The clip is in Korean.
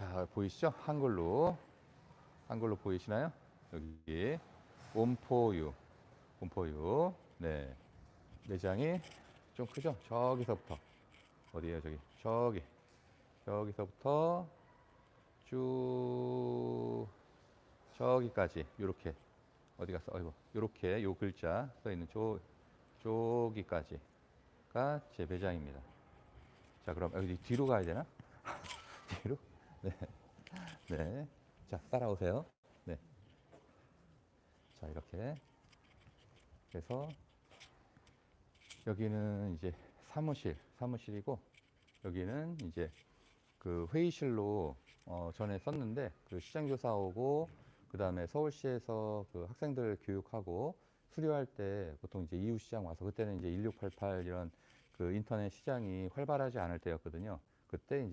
자, 보이시죠? 한글로. 한글로 보이시나요? 여기. 원포유. 원포유. 네. 매장이 좀 크죠? 저기서부터. 어디에요, 저기? 저기. 저기서부터 쭉 저기까지 요렇게 어디 갔어? 어이구 요렇게 요 글자 써 있는 저 저기까지가 제 배장입니다. 자 그럼 여기 뒤로 가야 되나? 뒤로? 네. 네. 자 따라오세요. 네. 자 이렇게 그래서 여기는 이제 사무실 사무실이고 여기는 이제 그 회의실로 어 전에 썼는데 그 시장조사 오고 그 다음에 서울시에서 그 학생들 교육하고 수료할 때 보통 이제 이웃 시장 와서 그때는 이제 1688 이런 그 인터넷 시장이 활발하지 않을 때였거든요. 그때 이제